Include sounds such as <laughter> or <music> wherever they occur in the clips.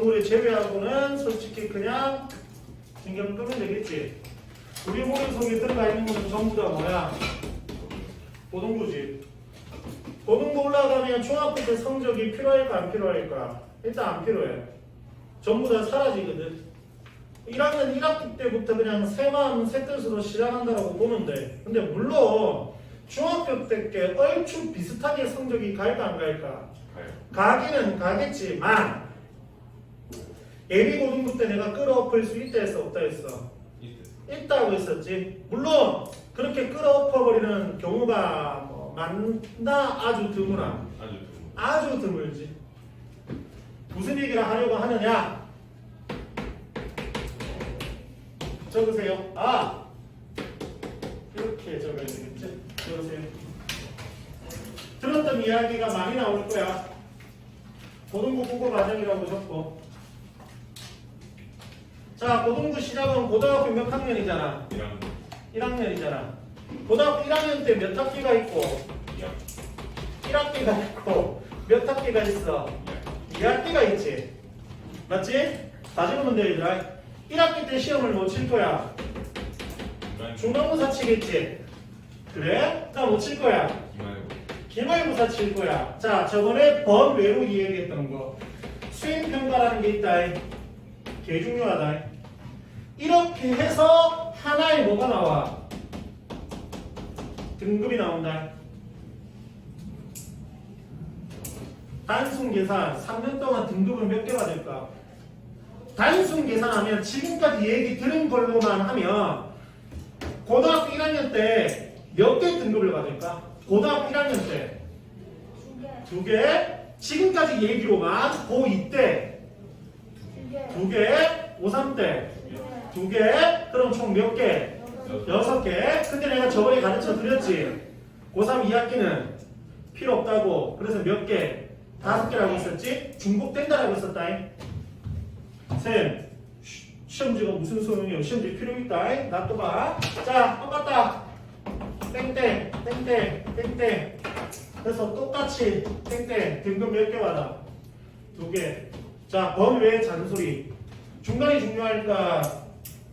경우를 제외하고는 솔직히 그냥 신경 끄면 되겠지. 우리 머릿속에 들어가 있는 것은 전부 다 뭐야? 고등부지. 고등부 올라가면 중학교 때 성적이 필요할까 안 필요할까? 일단 안 필요해. 전부 다 사라지거든. 1학년 1학기 때부터 그냥 새 마음 새 뜻으로 시작한다라고 보면 돼. 근데 물론 중학교 때께 얼추 비슷하게 성적이 갈까 안 갈까? 가요. 가기는 가겠지만 예비 고등부 때 내가 끌어엎을 수 있다 했어 없다 했어? 있다고 했었지. 물론 그렇게 끌어엎어버리는 경우가 뭐 많나 아주 드무나 아주 드문. 아주 드물지. 무슨 얘기를 하려고 하느냐? 적으세요. 아 이렇게 적어야 되겠지. 적으세요. 들었던 이야기가 많이 나올 거야. 고등부 국어 과정이라고 적고. 자, 고등부 시작은 고등학교 몇 학년이잖아. 1학년 1학년이잖아. 고등학교 1학년 때 몇 학기가 있고 2학년 1학기가 있고 몇 학기가 있어? 2학기가 있지. 맞지? 다 적으면 돼, 얘들아. 1학기 때 시험을 못 칠 거야. 2학년 중간고사 치겠지. 그래? 나 못 칠 거야. 기말고 기말고사 칠 거야. 자, 저번에 번외로 이야기했던 거. 수행평가라는 게 있다. 개 중요하다. 이렇게 해서 하나에 뭐가 나와? 등급이 나온다. 단순 계산 3년 동안 등급을 몇개 받을까? 단순 계산하면 지금까지 얘기 들은 걸로만 하면 고등학교 1학년 때 몇 개 등급을 받을까? 고등학교 1학년 때 두 개. 지금까지 얘기로만 고2 때 두 개, 고3 때 두 개. 그럼 총 몇 개? 여섯 개. 근데 내가 저번에 가르쳐 드렸지. 고3 2학기는 필요 없다고. 그래서 몇 개? 다섯 개라고 했었지? 중복된다라고 했었다. 쌤, 쉬- 시험지가 무슨 소용이에요? 시험지 필요 있다. 놔둬봐. 자, 똑같다. 땡땡, 땡땡, 땡땡. 그래서 똑같이 땡땡 등급 몇 개 받아? 두 개. 자, 범위의 잔소리. 중간이 중요할까?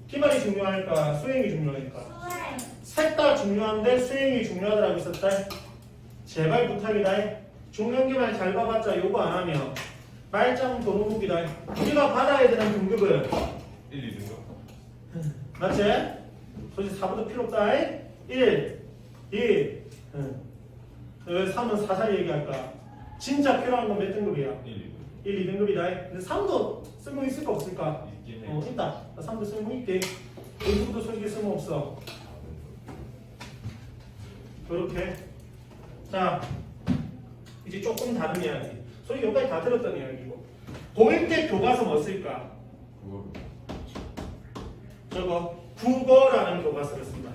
기말이 중요할까? 수행이 중요할까? 셋 다 중요한데 수행이 중요하다라고 했었다. 제발 부탁이다. 중간기말 잘 봐봤자 요거 안 하면 말짱 도루묵이다. 우리가 받아야 되는 등급은 1, 2등급 맞지? 솔직히 4보다 필요 없다. 1, 2, 응. 3은 사살 얘기할까? 진짜 필요한 건 몇 등급이야? 1, 1, 2등급이다. 근데 3도 쓸모 있을까 없을까? 2등급 있긴 해 어, 있다. 3도 쓸모 있대. 1부도 솔직히 쓸모 없어. 그렇게. 자, 이제 조금 다른 이야기. 소위 여기까지 다 들었던 이야기고. 고1 때 교과서 뭐 쓸까? 저거 국어라는 교과서를 쓴다.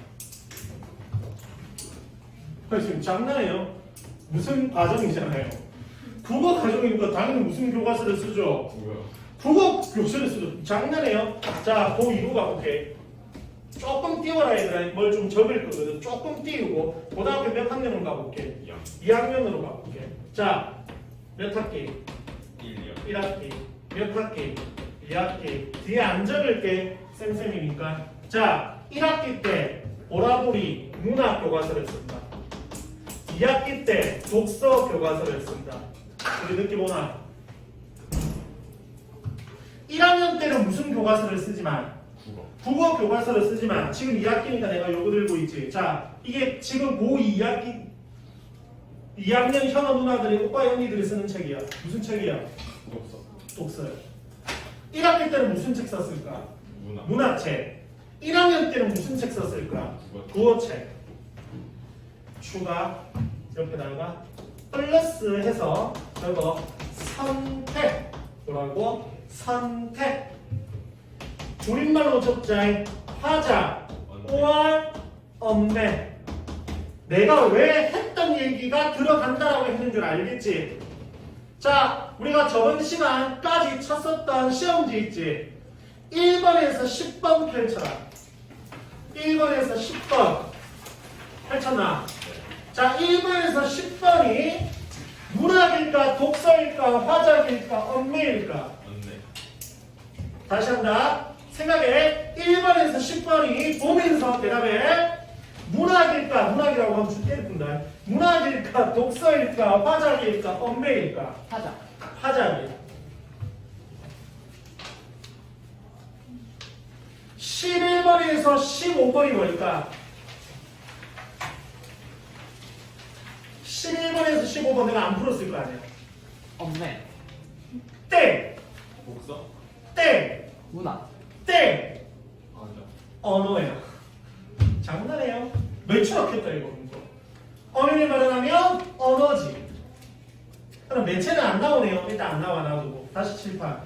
아, 지금 장난해요? 무슨 과정이잖아요. 국어 과정이니까 당연히 무슨 교과서를 쓰죠? 그거 국어 교과서를 쓰죠. 장난해요? 자, 고2로 가볼게. 조금 띄워라 얘들아. 뭘 좀 적을 거거든. 조금 띄우고 고등학교 몇 학년으로 가볼게. 2학년 2학년으로 가볼게. 자, 몇 학기? 1, 2학년 1학기, 몇 학기, 2학기 뒤에 안 적을게 쌤쌤이니까 자 1학기 때 오라보리 문학 교과서를 쓴다 2학기 때 독서 교과서를 쓴다 우리 느낌 오나 1학년 때는 무슨 교과서를 쓰지만 국어 국어 교과서를 쓰지만 지금 2학기니까 내가 요거 들고 있지 자 이게 지금 고2 2학기 2학년 현아 누나들이 오빠 언니들이 쓰는 책이야 무슨 책이야? 독서 독서요. 1학기 때는 무슨 책 썼을까? 문화 문화책. 1학년 때는 무슨 책 썼을까? 국어 국어책. 추가 옆에다가 플러스 해서 저거 선택. 뭐라고? 선택. 줄임말로 적자. 화자 언제? 5월 엄매 내가 왜 했던 얘기가 들어간다라고 했는 줄 알겠지? 자 우리가 저번 시간까지 쳤었던 시험지 있지? 1번에서 10번 펼쳐라 1번에서 10번 펼쳤나? 자 1번에서 10번이 문학일까 독서일까 화작일까 엄매일까? 다시 한다. 생각해. 1번에서 10번이 보면서 대답해. 문학일까, 문학이라고 하면 푼다. 문학일까, 독서일까, 화작일까, 엄매일까, 하자. 화작이야. 11번에서 15번이 뭘까? 11번에서 15번 내가 안 풀었을 거 아니야. 없네. 땡! 복서? 땡! 문화. 땡! 언어예요. 장난해요. 매출학했다 이거. 이거. 언어를 발음하면 언어지. 그럼 매체는 안 나오네요. 일단 안 나와 놔두고 다시 칠판.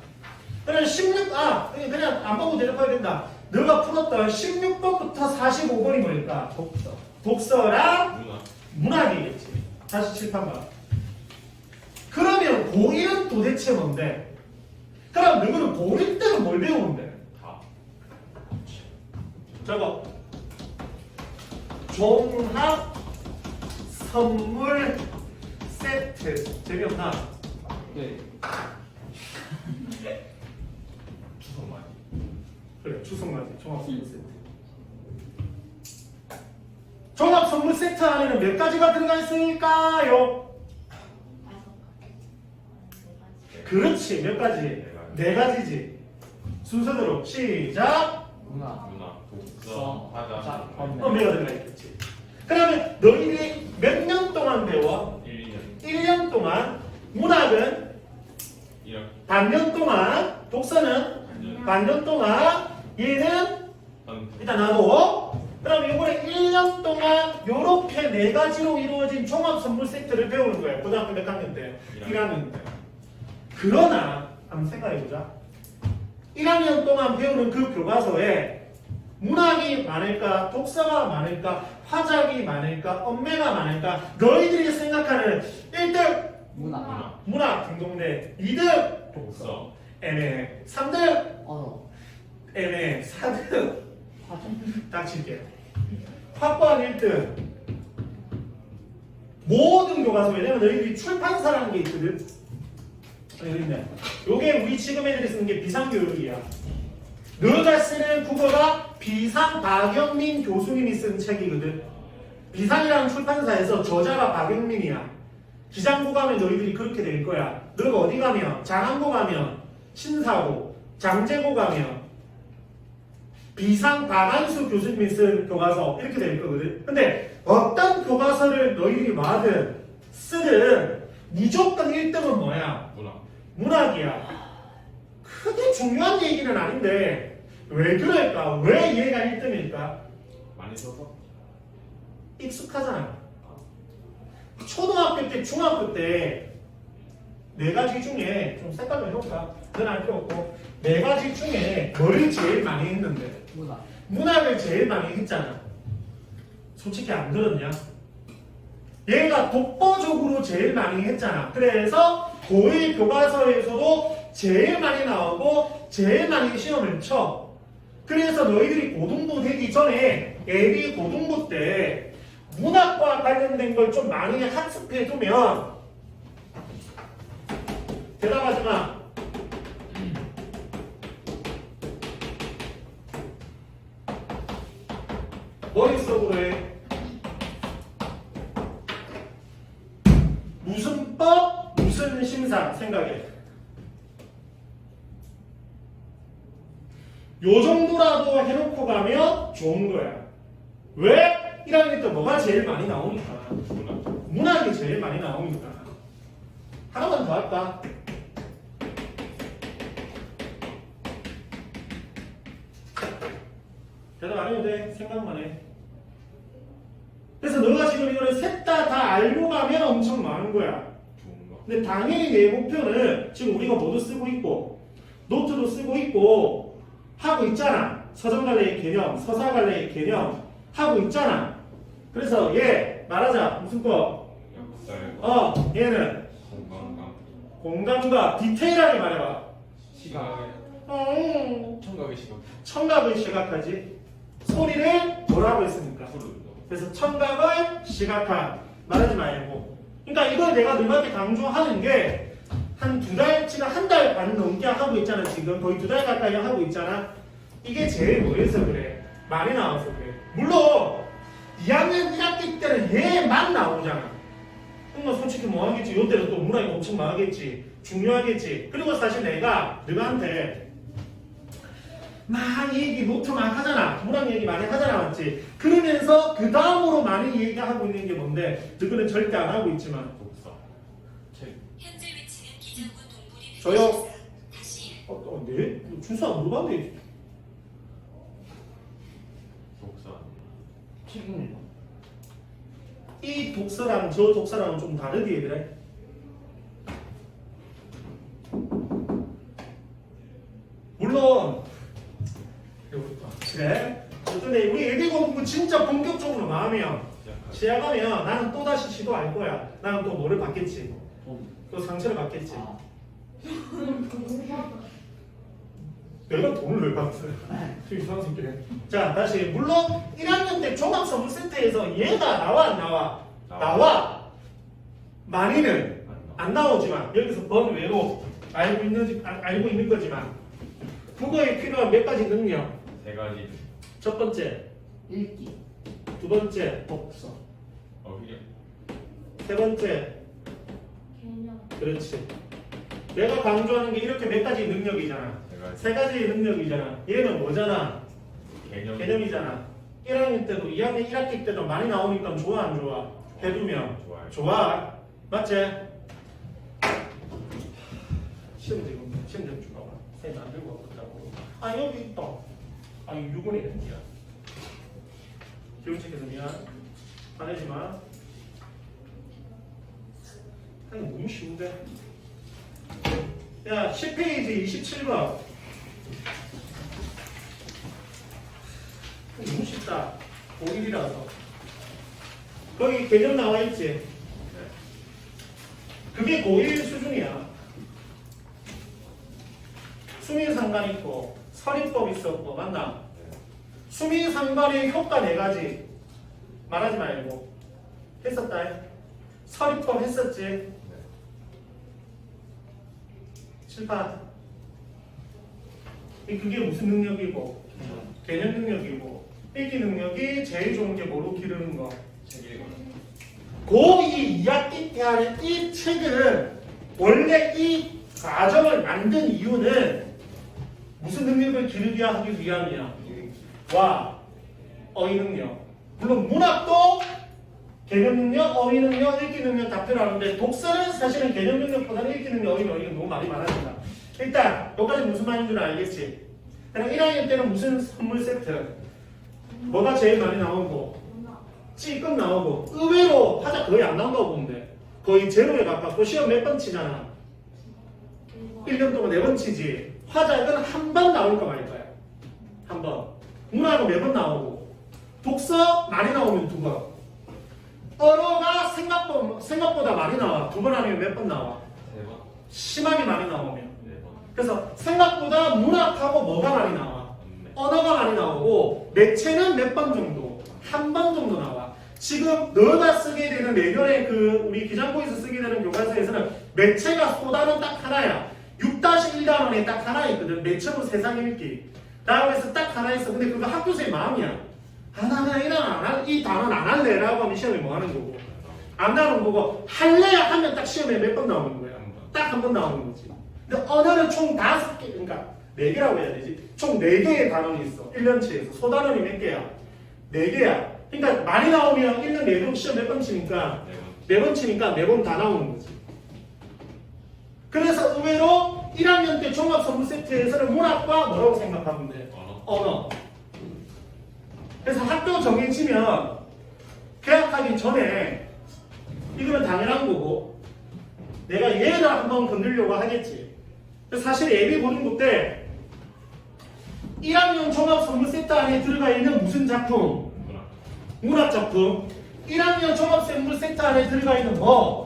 그럼 16, 아 그냥 안 보고 대답해야 된다. 너가 풀었던 16번부터 45번이 뭘까? 독서. 독서랑 문화? 문학이겠지. 다시 칠판 봐. 그러면 고1은 도대체 뭔데? 그럼 너희는 고1 때는 뭘 배우는데? 다. 저거 종합 선물 세트 재미없나? 네. <laughs> 추석 많이. 그래 추석 맞이 종합 선물 세트 종합 선물 세트 안에는 몇 가지가 들어가 있을까요? 그렇지 몇 가지? 네 가지지 순서대로 시작 문화. 문화, 독서? 언제? 엄매가 들어가 있겠지 그러면 너희들이 몇 년 동안 배워? 1, 2년. 1년 동안 문학은 1년. 반년 동안 독서는. 반년 동안 얘는 언제? 일단 놔둬 그럼 이번에 1년 동안 요렇게 네 가지로 이루어진 종합 선물 세트를 배우는 거예요 고등학교 몇 학년 때? 1학년 때 그러나 한번 생각해보자 1학년 동안 배우는 그 교과서에 문학이 많을까 독서가 많을까 화작이 많을까 엄매가 많을까 너희들이 생각하는 1등 문화. 문화, 문학 등동대 2등 독서, 애매 3등 언어. 애매 4등 화자. 닥칠게요 확보한 1등 모든 교과서 왜냐면 너희들이 출판사라는 게 있거든 아, 여기 있네 요게 우리 지금 애들이 쓰는 게 비상교육이야 너가 쓰는 국어가 비상 박영민 교수님이 쓴 책이거든 비상이라는 출판사에서 저자가 박영민이야 기장고 가면 너희들이 그렇게 될 거야 너가 어디 가면 장안고 가면 신사고 장제고 가면 비상 박안수 교수님이 쓴 교과서 이렇게 될 거거든. 근데 어떤 교과서를 너희들이 와든 쓰든 무조건 1등은 뭐야? 문화. 문학이야. 크게 중요한 얘기는 아닌데 왜 그럴까? 왜 얘가 1등일까? 많이 써서? 익숙하잖아. 초등학교 때, 중학교 때 네 가지 중에 좀 색깔 좀 해볼까? 그건 알 필요 없고 네 가지 중에 뭘 제일 많이 했는데 문화. 문학을 제일 많이 했잖아. 솔직히 안 들었냐? 얘가 독보적으로 제일 많이 했잖아. 그래서 고1 교과서에서도 제일 많이 나오고 제일 많이 시험을 쳐. 그래서 너희들이 고등부 되기 전에 예비 고등부 때 문학과 관련된 걸 좀 많이 학습해 두면 대답하지 마. 머릿속 심사 생각해. 요 정도라도 해놓고 가면 좋은 거야. 왜? 1학년 때 뭐가 제일 많이 나오니까. 문화. 문학이 제일 많이 나오니까. 하나만 더 할까? 대답 안 해도 돼. 생각만 해. 그래서 너가 지금 이거를 셋 다 다 알고 가면 엄청 많은 거야. 근데 당연히 내 목표는 지금 우리가 모두 쓰고 있고 노트도 쓰고 있고 하고 있잖아. 서정갈래의 개념, 서사갈래의 개념 하고 있잖아. 그래서 얘 말하자 무슨 거? 어 얘는 공감과 디테일하게 말해봐. 시각의 음, 청각의 시각 청각을 시각하지. 소리를 뭐라고 했습니까? 그래서 청각을 시각화 말하지 말고 그러니까 이걸 내가 너한테 강조하는 게 한 두 달, 지금 한달 반 넘게 하고 있잖아 지금. 거의 두 달 가까이 하고 있잖아. 이게 제일 뭐해서 그래? 많이 나와서 그래. 물론 2학년 1학기 때는 얘만 나오잖아. 그러니까 솔직히 뭐 하겠지? 요때는 또 문학이 엄청 많겠지. 중요하겠지. 그리고 사실 내가 너한테 막 얘기 노트 막 하잖아. 문학 얘기 많이 하잖아 맞지? 그러면서 그 다음으로 많이 얘기하고 있는 게 뭔데? 너희는 절대 안 하고 있지만. 독서 책 현재 위치는 기장군 동굴이 저요? 다시 어, 어, 네? 준수 안 물어봤네 독서 책. 이 독서랑 저 독서랑은 좀 얘들아 물 그래 어떤데 우리 예비고 공부 진짜 본격적으로 시작하기 시작하면 나는 또 다시 시도할 거야 나는 또 뭐를 받겠지 돈. 또 상처를 받겠지 아. 내가 돈을 왜 받았어요? 지금 이상한 새끼네. 자, 다시. 물론 1학년 때 종합 선물 세트에서 얘가 나와, 안 나와? 나와. 나와. 많이는 안안 나오지만, 여기서 번외로 알고 있는, 아, 알고 있는 거지만, 국어에 필요한 몇 가지 능력. 세 가지 첫 번째, 읽기. 두 번째, 독서. 어휘력 세 번째. 개념 그렇지. 내가 강조하는 게 이렇게 몇 가지 능력이잖아. 세 가지 세 가지 능력이잖아. 얘는 뭐잖아? 개념 개념이잖아. 1학년 때도 2학년 1학기 때도 많이 나오니까 좋아 안 좋아? 해두면 좋아요 좋아. 맞지? 시험 지금 시험 좀 주라. 쌤이 안 들고 왔다고. 아 여기 있다. 아 이거 6원이 된지야. 기본책에서 미안. 화내지 마. 아니 너무 쉬운데. 야 10페이지 27번. 너무 쉽다. 고1이라서. 거기 개념 나와 있지? 네. 그게 고1 수준이야. 수미 상관 있고, 설인법 있었고, 맞나? 네. 수미상관의 효과 네 가지. 말하지 말고. 했었다. 설인법 했었지? 이 그게 무슨 능력이고, 개념 능력이고, 읽기 능력이 제일 좋은 게 뭐로 기르는 거? 책 읽어요 고2 2학기 때 하는 이 책은 원래 이 과정을 만든 이유는 무슨 능력을 기르게 하기 위함이야. 와, 어휘 능력. 물론 문학도 개념 능력, 어휘 능력, 읽기 능력 다 필요하는데 독서는 사실은 개념 능력보다는 읽기 능력, 어휘 능력이 너무 많이 많아진다. 일단 여기까지 무슨 말인 줄 알겠지? 그럼 1학년 때는 무슨 선물 세트? 뭐가 제일 많이 나오고 찌끔 나오고 의외로 화자 거의 안 나온다고 보면 돼. 거의 제로에 가깝고 시험 몇 번 치잖아. 1년 동안 네번 치지. 화작은 한번 나올까 말까요? 한 번. 문학은 네번 나오고. 독서 많이 나오면 두 번. 언어가 생각보다, 생각보다 많이 나와. 두 번 아니면 몇 번 나와. 세번 심하게 많이 나오면. 네 번 그래서 생각보다 문학하고 뭐가 많이 나와? 없네 언어가 많이 나오고 매체는 몇 번 정도? 한 번 정도 나와. 지금 너가 쓰게 되는 내년에 그 우리 기장고에서 쓰게 되는 교과서에서는 매체가 쏟아는 딱 하나야. 6-1단원에 딱 하나 있거든. 매체로 세상 읽기. 다음에서 딱 하나 있어. 근데 그거 학교생의 마음이야. 아, 나는 이런 안 할, 이 단원 안 할래 라고 하면 시험에 뭐 하는 거고. 안 나오는 거고, 할래야 하면 딱 시험에 몇 번 나오는 거야. 딱 한 번 나오는 거지. 근데 언어는 총 다섯 개, 그러니까 네 개라고 해야 되지. 총 네 개의 단원이 있어. 1년치에서. 소단원이 몇 개야? 네 개야. 그러니까 많이 나오면 1년 내번 시험 몇 번 치니까 네번 네번 치니까 네 번 다 나오는 거지. 그래서 의외로 1학년 때 종합 선물 세트에서는 문학과 뭐라고 생각하면 돼? 언어. 그래서 학교 정해지면 계약하기 전에 이거는 당연한 거고 내가 얘를 한번 건들려고 하겠지. 사실 예비 보는 때 1학년 종합 선물 세트 안에 들어가 있는 무슨 작품? 문학 작품. 1학년 종합 선물 세트 안에 들어가 있는 뭐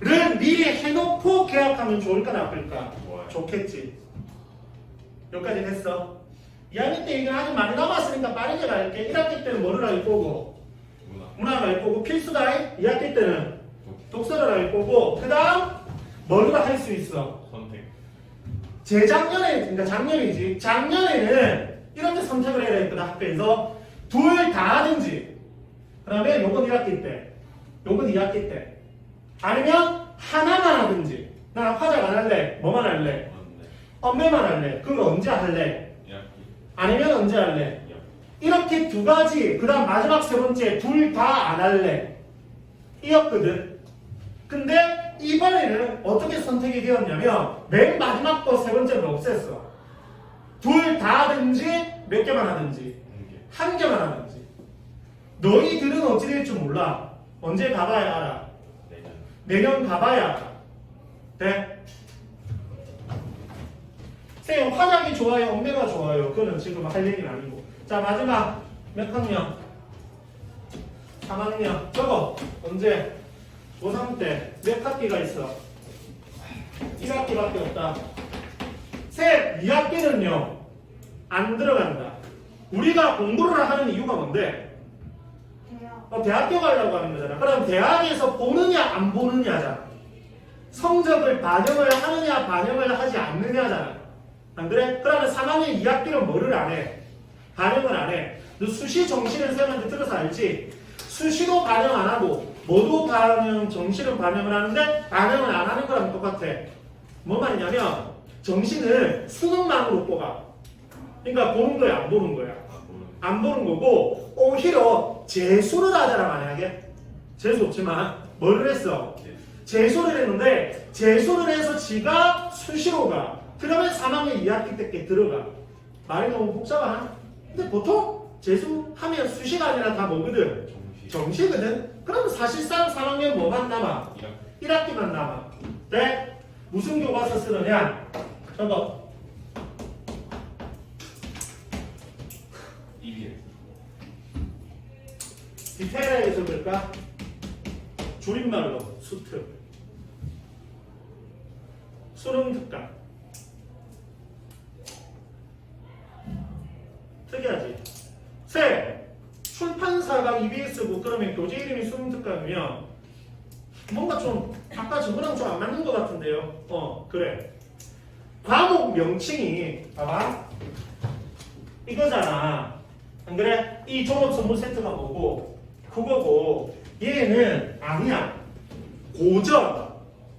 를. 미리 해놓고 계약하면 좋을까 나쁠까? 좋아요. 좋겠지. 여기까지 됐어. 2학년 때 이거 아직 많이 남았으니까 빠르게 갈게. 1학기 때는 뭐를 할 거고? 문화. 문학을 할 거고 필수다. 2학기 때는 독. 독서를 할 거고 그 다음 뭐를 할 수 있어? 선택. 재작년에 그러니까 작년이지 작년에는 이렇게 선택을 해야 했거든 학교에서 둘 다 하든지 그 다음에 요건 1학기 때 요건 2학기 때 아니면 하나만 하든지. 나 화작 안 할래. 뭐만 할래. 엄매만 할래. 그걸 언제 할래. 아니면 언제 할래. 이렇게 두 가지 그 다음 마지막 세 번째 둘 다 안 할래. 이었거든. 근데 이번에는 어떻게 선택이 되었냐면 맨 마지막 거 세 번째를 없앴어. 둘 다 하든지 몇 개만 하든지. 한 개만 하든지. 너희들은 어찌 될지 몰라. 언제 가봐야 알아 내년. 가봐야 네? 쌤 화장이 좋아요? 엄매가 좋아요? 그거는 지금 할 얘기는 아니고. 자 마지막. 몇 학년? 3학년. 저거 언제? 고3 때. 몇 학기가 있어? 1학기밖에 없다. 셋 2학기는요 안 들어간다. 우리가 공부를 하는 이유가 뭔데? 어, 대학교 가려고 하는 거잖아 그럼 대학에서 보느냐 안 보느냐잖아 성적을 반영을 하느냐 반영을 하지 않느냐잖아 안 그래? 그러면 3학년 2학기는 뭐를 안 해? 반영을 안 해. 너 수시 정시를 쌤한테 들어서 알지? 수시도 반영 안 하고 모두 반영 정시를 반영을 하는데 반영을 안 하는 거랑 똑같아. 뭐 말이냐면 정시는 수능만으로 뽑아. 그러니까 보는 거야 안 보는 거야? 안 보는 거고 오히려 재수를 하잖아 만약에 재수 없지만 뭐를 했어? 네. 재수를 했는데 재수를 해서 지가 수시로 가. 그러면 3학년 2학기 때께 들어가. 말이 너무 복잡하나? 근데 보통 재수하면 수시가 아니라 다 뭐거든? 정시. 정시거든? 그러면 사실상 3학년 뭐만 남아? 이학기. 1학기만 남아. 네? 무슨 교과서 쓰느냐? 저거. 디테일하게 적을까? 줄임말로 수특. 수능 특강. 특이하지? 세. 출판사가 EBS고 그러면 교재 이름이 수능 특강이면 뭔가 좀 아까 저거랑 좀 안 맞는 것 같은데요. 어 그래. 과목 명칭이 봐봐. 이거잖아. 안 그래? 이 종합 선물 세트가 뭐고 그거고 얘는 아니야. 고전,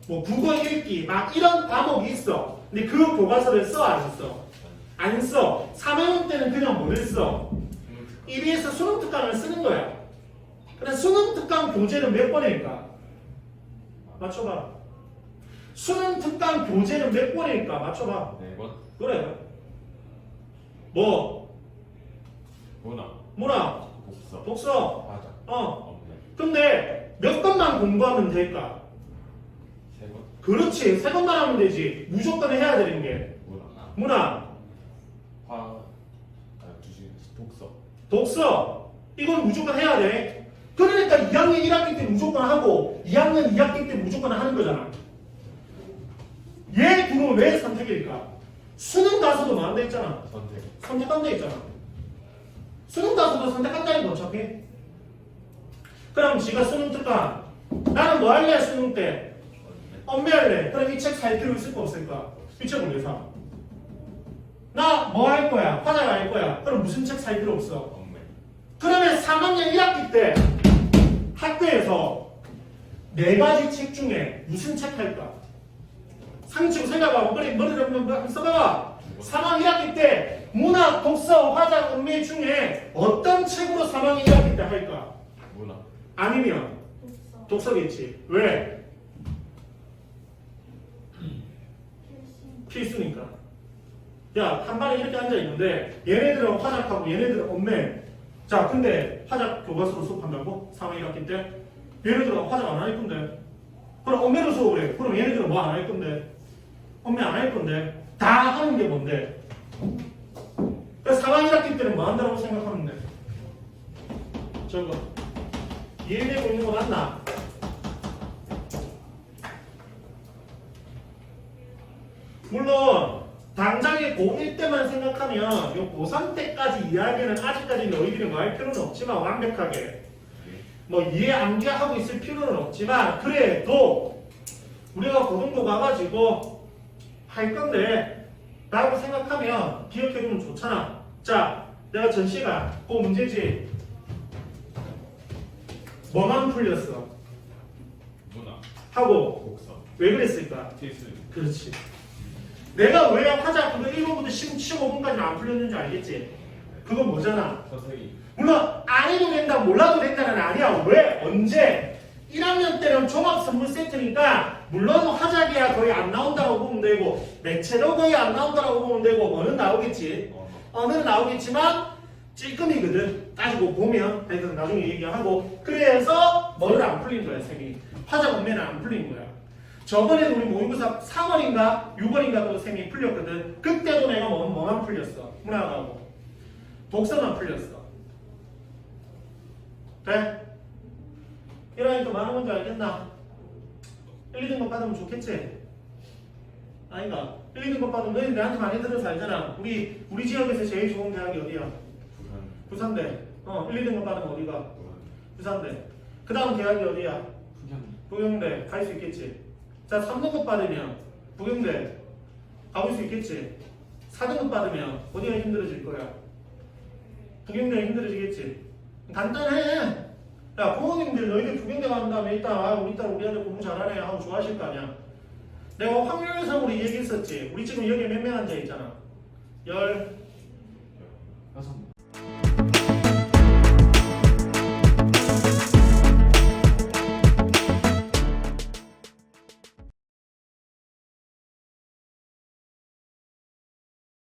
뭐 국어 읽기 막 이런 과목이 있어. 근데 그 교과서를 써 안 써? 안 써. 3학년 때는 그냥 뭐를 써? EBS 수능 특강을 쓰는 거야. 그래 수능 특강 교재는 몇 번일까? 맞춰봐. 수능 특강 교재는 몇 번일까? 맞춰봐. 네 번. 그래. 뭐 문화. 뭐라? 독서. 독서. 화작. 어. 없네. 근데 몇 번만 공부하면 될까? 세 번. 그렇지. 세 번만 하면 되지. 무조건 해야 되는 게 문화. 문화, 화. 아, 주식. 독서. 독서. 이건 무조건 해야 돼. 그러니까 2학년 1학기 때 무조건 하고 2학년 2학기 때 무조건 하는 거잖아. 얘 둘은 왜 선택일까? 수능 가서도 뭐 한다 했잖아. 선택. 선택한다 했잖아. 수능 가서도 선택한다니까 어차피. 그럼 지가 수능 특강. 나는 뭐 할래 수능 때? 없네. 엄매 할래. 그럼 이 책 살 필요 있을까 없을까? 이왜 사? 나뭐 할 거야? 화장 할 거야. 그럼 무슨 책 살 필요 없어? 그러면 3학년 1학기 때 학교에서 네 가지 책 중에 무슨 책 할까? 상치고 생각하고 머리 머리를 한번 써봐봐. 3학년 1학기 때 문학, 독서, 화장, 음미 중에 어떤 책으로 3학년 1학기 때 할까? 문화. 아니면 독서. 독서겠지. 왜? 필수니까. 야, 한 반에 이렇게 앉아 있는데 얘네들은 화작하고 얘네들은 없네. 자, 근데 화작 교과서로 수업한다고? 3학 1학기 때? 얘네들은 화작 안 할 건데. 그럼 엄매로 수업을 해. 그럼 얘네들은 뭐 안 할 건데? 엄매 안 할 건데. 다 하는 게 뭔데? 그래서 3학 1학기 때는 뭐 한다고 생각하면 돼? 저거 이해되고 있는 거 맞나? 물론 당장의 고1 때만 생각하면 요 고3 때까지 이야기는 아직까지 너희들이 뭐 할 필요는 없지만 완벽하게. 뭐 이해 암기하고 있을 필요는 없지만 그래도 우리가 고등도 가가지고 할 건데 라고 생각하면 기억해두면 좋잖아. 자 내가 전 시간 그 문제지 뭐만 풀렸어? 문화, 하고. 독서, 왜 그랬을까? 필수, 그렇지. 내가 왜 화자 그거 1번부터 15분까지는 안 풀렸는지 알겠지? 그건 뭐잖아. 선생님, 물론 안 해도 된다 몰라도 된다는 아니야. 왜? 언제? 1학년 때는 종합 선물 세트니까 물론 화작이야 거의 안 나온다고 보면 되고 매체도 거의 안 나온다고 보면 되고 어는 나오겠지? 언어, 어는 나오겠지만 찔끔이거든 따지고 보면 하여튼 나중에 얘기하고 그래서 뭐를 안 풀린 거야 쌤이 화작 원면은 안 풀린 거야 저번에도 우리 모의고사 3월인가 6월인가 또 쌤이 풀렸거든 그때도 내가 뭐, 뭐만 풀렸어 문학하고 독서만 풀렸어 돼? 이러니까 많은 건지 알겠나? 1, 2등급 받으면 좋겠지? 아닌가? 1, 2등급 받으면 너희 내한테 많이 들어서 알잖아 우리 우리 지역에서 제일 좋은 대학이 어디야? 부산, 부산대. 어 1, 2등급 받으면 어디가? 부산, 부산대. 그 다음 대학이 어디야? 부경. 부경대. 갈 수 있겠지. 자 3등급 받으면 부경대. 가볼 수 있겠지. 4등급 받으면 어디가 힘들어질 거야? 부경대가 힘들어지겠지. 간단해. 야 부모님들 너희들 부경대 간 다음에 일단 아 우리 딸 우리 아들 공부 잘하네. 하고 좋아하실 거 아니야. 내가 확률상으로 얘기했었지. 우리 지금 여기 몇 명 앉아 있잖아. 열